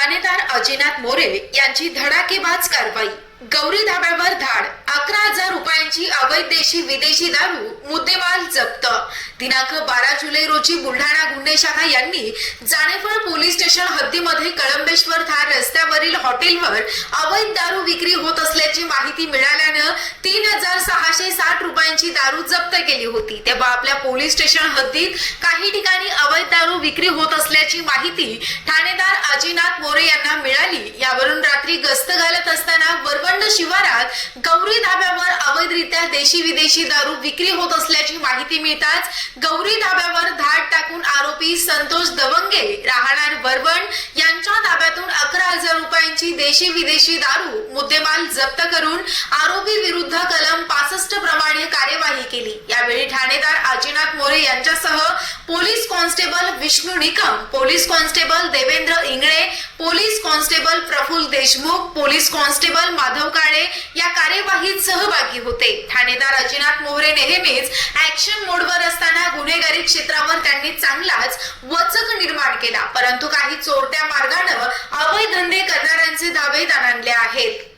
अजिनाथ मोरे यांची धडाकेबाज कारवाई. गौरी धाब्यावर धाड अकरा हजार रुपयांची अवैध देशी विदेशी दारू मुद्देमाल जप्त. दिनांक बारा जुलै रोजी बुलढाणा गुन्हे शाखा यांनी जाणेफळ पोलीस स्टेशन हद्दीमध्ये कळंबेश्वर धार रस्त्यावरील हॉटेलवर अवैध दारू विक्री होत असल्याची माहिती मिळाल्यानं तीन हजार सहाशे सात जणांची दारू जप्त केली होती. तेव्हा आपल्या पोलीस स्टेशन हद्दीत काही ठिकाणी अवैध दारू विक्री होत असल्याची माहिती ठाणेदार अजिनाथ मोरे यांना मिळाली. यावरून रात्री गस्त घालत असताना वरवंड शिवारात गौरी धाब्यावर अवैधरित्या देशी विदेशी दारू विक्री होत असल्याची माहिती मिळताच गौरी धाब्यावर धाड टाकून आरोपी संतोष दवंगे राहणार वरवण यांच्या ताब्यातून अकरा हजार रुपयांची देशी विदेशी दारू मुद्देमाल जप्त करून आरोपी विरुद्ध कलम पासष्ट प्रमाणे कार्यवाही केली. यावेळी ठाणेदार आजीनाथ मोरे यांच्यासह police constable Vishnu Nikam police constable Devendra Ingle police constable Praful Deshmukh police constable Madhav Kale या कार्यवाहीत सहभागी होते. ठाणेदार अजिनाथ मोहरे नेहमीच ऍक्शन मोडवर असताना गुन्हेगारी क्षेत्रावर त्यांनी चांगलाच वचक निर्माण केला. परंतु काही चोरट्या मार्गानं अवैध धंदे करणाऱ्यांचे दावे आणले आहेत.